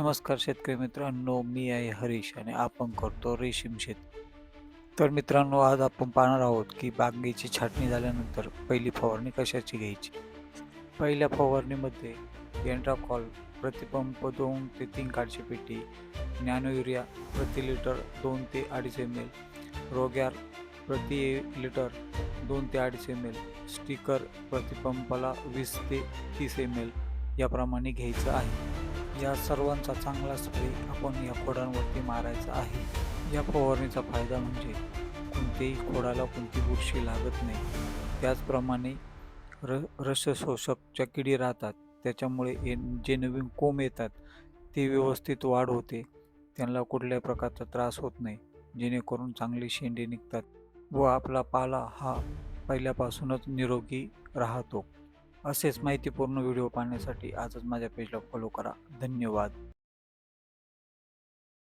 नमस्कार शेतकरी मित्रांनो मी आहे हरीश आणि आपण करतो रेशीम शेत. तर मित्रांनो आज आपण पाहणार आहोत की बागेची छाटणी झाल्यानंतर पहिली फवारणी कशाची घ्यायची? पहिल्या फवारणीमध्ये एन्ड्राकॉल प्रतिपंप दोन ते तीन काडची पेटी नॅनो युरिया प्रति लिटर दोन ते अडीच एम एल रोग्यार प्रति लिटर दोन ते अडीच एम एल स्टिकर प्रतिपंपाला वीस ते तीस एम एल याप्रमाणे घ्यायचं आहे. या सर्वांचा चांगला स्प्रे आपण या खोडांवरती मारायचा आहे. या फवारणीचा फायदा म्हणजे कोणत्याही खोडाला कोणती बुरशी लागत नाही. त्याचप्रमाणे र रसशोषकच्या किडी राहतात त्याच्यामुळे ए जे नवीन कोंब येतात ते व्यवस्थित वाढ होते. त्यांना कुठल्याही प्रकारचा त्रास होत नाही जेणेकरून चांगली शेंडे निघतात व आपला पाला हा पहिल्यापासूनच निरोगी राहतो. असेच माहितीपूर्ण व्हिडिओ पाहण्यासाठी आजच माझ्या पेजला फॉलो करा. धन्यवाद.